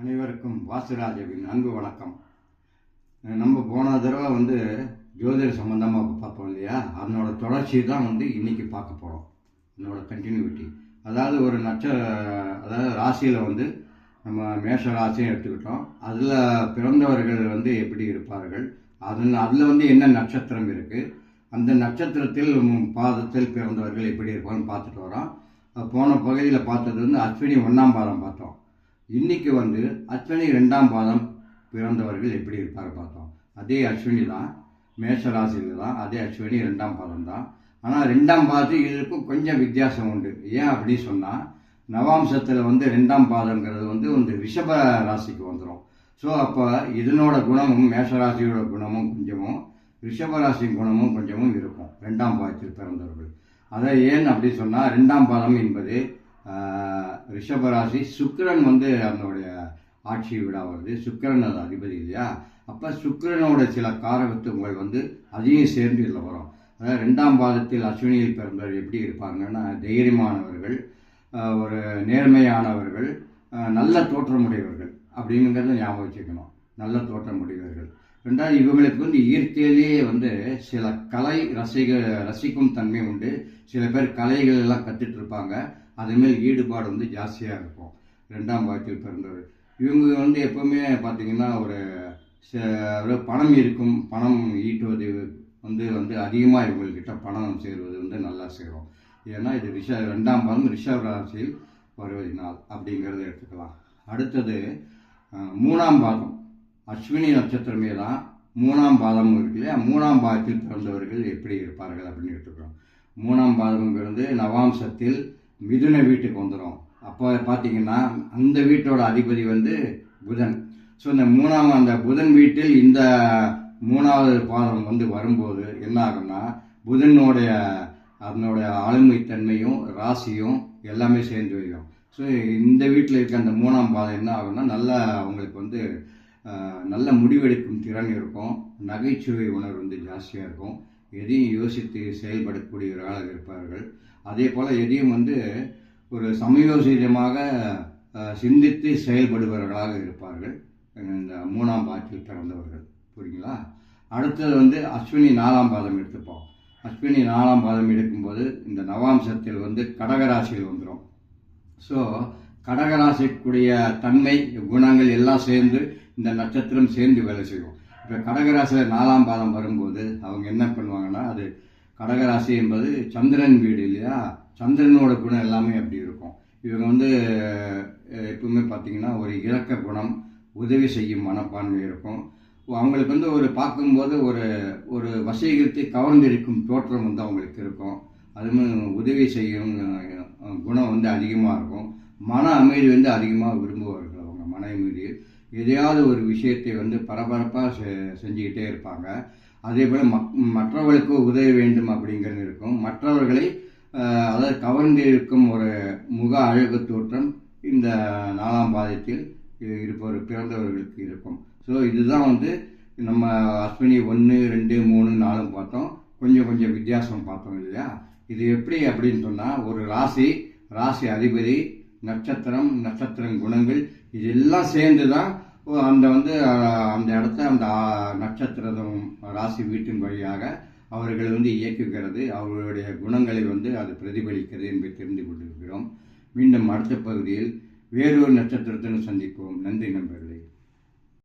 அனைவருக்கும் வாசுராஜவின் அன்பு வணக்கம். நம்ம போன தடவை வந்து ஜோதிட சம்மந்தமாக பார்ப்போம் இல்லையா? அதனோட தொடர்ச்சி தான் வந்து இன்றைக்கி பார்க்க போகிறோம் என்னோடய கண்டினியூட்டி அதாவது ஒரு நட்ச அதாவது ராசியில் வந்து நம்ம மேஷ ராசியும் எடுத்துக்கிட்டோம். அதில் பிறந்தவர்கள் வந்து எப்படி இருப்பார்கள்? அதில் அதில் வந்து என்ன நட்சத்திரம் இருக்குது அந்த நட்சத்திரத்தில் பாதத்தில் பிறந்தவர்கள் எப்படி இருப்பாங்கன்னு பார்த்துட்டு வரோம். போன பகுதியில் பார்த்தது வந்து அஸ்வினி ஒன்றாம் பாதம் பார்த்தோம். இன்னைக்கு வந்து அஸ்வினி ரெண்டாம் பாதம் பிறந்தவர்கள் எப்படி இருப்பார் பார்த்தோம். அதே அஸ்வினி தான் மேஷராசியில் தான் அதே அஸ்வினி ரெண்டாம் பாதம் தான். ஆனால் ரெண்டாம் பாதத்துக்கு இதுக்கும் கொஞ்சம் வித்தியாசம் உண்டு. ஏன் அப்படின்னு சொன்னால் நவாம்சத்தில் வந்து ரெண்டாம் பாதங்கிறது வந்து வந்து ரிஷப ராசிக்கு வந்துடும் ஸோ அப்போ இதனோட குணமும் மேஷராசியோட குணமும் கொஞ்சமும் ரிஷபராசி குணமும் கொஞ்சமும் இருக்கும் ரெண்டாம் பாதத்தில் பிறந்தவர்கள். அதை ஏன் அப்படி சொன்னால் ரெண்டாம் பாதம் என்பது ரிஷபராசி சுக்கரன் சுக்கிரன் வந்து அதனுடைய ஆட்சி விடா வருது. சுக்கிரன் அது அதிபதி இல்லையா? அப்போ சுக்கிரனோட சில காரகத்துவங்கள் வந்து அதையும் சேர்ந்து இதில் வரும். அதாவது ரெண்டாம் பாதத்தில் அஸ்வினியில் பிறந்தவர் எப்படி இருப்பாங்கன்னா தைரியமானவர்கள் ஒரு நேர்மையானவர்கள் நல்ல தோற்றமுடையவர்கள் அப்படிங்கிறத ஞாபகம் வச்சுக்கணும். நல்ல தோற்றமுடையவர்கள். ரெண்டாவது இவங்களுக்கு வந்து இயற்கையிலேயே வந்து சில கலை ரசிக ரசிக்கும் தன்மை உண்டு. சில பேர் கலைகள் எல்லாம் கற்றுட்டு இருப்பாங்க. அதுமேல் ஈடுபாடு வந்து ஜாஸ்தியாக இருக்கும். ரெண்டாம் பாகத்தில் பிறந்தவர். இவங்க வந்து எப்பவுமே பார்த்தீங்கன்னா ஒரு ச- ஒரு பணம் இருக்கும். பணம் ஈட்டுவது வந்து வந்து அதிகமாக இவங்கக்கிட்ட பணம் சேருவது வந்து நல்லா சேரும். ஏன்னா இது ரிஷ ரெண்டாம் பாதம் ரிஷப ராசியில் வருவதினால் அப்படிங்கிறத எடுத்துக்கலாம். அடுத்தது மூணாம் பாதம் அஸ்வினி நட்சத்திரமே தான் மூணாம் பாதம் இருக்கு இல்லையா? மூணாம் பாதத்தில் பிறந்தவர்கள் எப்படி இருப்பார்கள் அப்படின்னு எடுத்துக்கிறோம். மூணாம் பாதம்ங்கிறது நவாம்சத்தில் மிதுன வீட்டுக்கு வந்துடும் அப்போ பார்த்தீங்கன்னா அந்த வீட்டோட அதிபதி வந்து புதன். ஸோ இந்த மூணாம் அந்த புதன் வீட்டில் இந்த மூணாவது பாதம் வந்து வரும்போது என்ன ஆகும்னா புதனுடைய அதனுடைய ஆளுமைத்தன்மையும் ராசியும் எல்லாமே சேர்ந்து வைக்கும் ஸோ இந்த வீட்டில் இருக்க அந்த மூணாம் பாதம் என்ன ஆகும்னா நல்லா அவங்களுக்கு வந்து நல்ல முடிவெடுக்கும் திறன் இருக்கும். நகைச்சுவை உணர்வு வந்து ஜாஸ்தியாக இருக்கும். எதையும் யோசித்து செயல்படக்கூடியவர்களாக இருப்பார்கள். அதே போல் எதையும் வந்து ஒரு சமயோசிதமாக சிந்தித்து செயல்படுபவர்களாக இருப்பார்கள். இந்த மூணாம் பாட்டில் பிறந்தவர்கள். புரியுங்களா? அடுத்தது வந்து அஸ்வினி நாலாம் பாதம் எடுத்துப்போம். அஸ்வினி நாலாம் பாதம் எடுக்கும்போது இந்த நவாம்சத்தில் வந்து கடகராசியில் வந்துடும் ஸோ கடகராசிக்குரிய தன்மை குணங்கள் எல்லாம் சேர்ந்து இந்த நட்சத்திரம் சேர்ந்து வேலை செய்யும். இப்போ கடகராசியில் நாலாம் பாதம் வரும்போது அவங்க என்ன பண்ணுவாங்கன்னா அது கடகராசி என்பது சந்திரன் வீடு இல்லையா? சந்திரனோட குணம் எல்லாமே அப்படி இருக்கும். இவங்க வந்து எப்பவுமே பார்த்தீங்கன்னா ஒரு இலக்க குணம் உதவி செய்யும் மனப்பான்மை இருக்கும். அவங்களுக்கு வந்து ஒரு பார்க்கும்போது ஒரு ஒரு வசீகரித்து கவர்ந்திருக்கும் தோற்றம் வந்து அவங்களுக்கு இருக்கும். அதுவும் உதவி செய்யும் குணம் வந்து அதிகமாக இருக்கும். மன அமைதி வந்து அதிகமாக விரும்புவார்கள் அவங்க மன அமைதி எதையாவது ஒரு விஷயத்தை வந்து பரபரப்பாக செ செஞ்சுக்கிட்டே இருப்பாங்க. அதே போல் மக் மற்றவர்களுக்கு உதவி வேண்டும் அப்படிங்கிறது இருக்கும். மற்றவர்களை அதாவது கவர்ந்து இருக்கும் ஒரு முக அழகு தோற்றம் இந்த நாலாம் பாதத்தில் இருப்பவர் பிறந்தவர்களுக்கு இருக்கும். ஸோ இதுதான் வந்து நம்ம அஸ்வினி ஒன்று ரெண்டு மூணு நாலும் பார்த்தோம். கொஞ்சம் கொஞ்சம் வித்தியாசம் பார்த்தோம் இல்லையா? இது எப்படி அப்படின்னு சொன்னால் ஒரு ராசி ராசி அதிபதி நட்சத்திரம் நட்சத்திரம் குணங்கள் இதெல்லாம் சேர்ந்து தான் அந்த வந்து அந்த இடத்த அந்த நட்சத்திரம் ராசி வீட்டின் வழியாக அவர்கள் வந்து இயக்குகிறது. அவர்களுடைய குணங்களை வந்து அது பிரதிபலிக்கிறது என்பதை தெரிந்து கொண்டிருக்கிறோம். மீண்டும் அடுத்த பகுதியில் வேறொரு நட்சத்திரத்தினர் சந்திப்போம். நன்றி நண்பர்களே.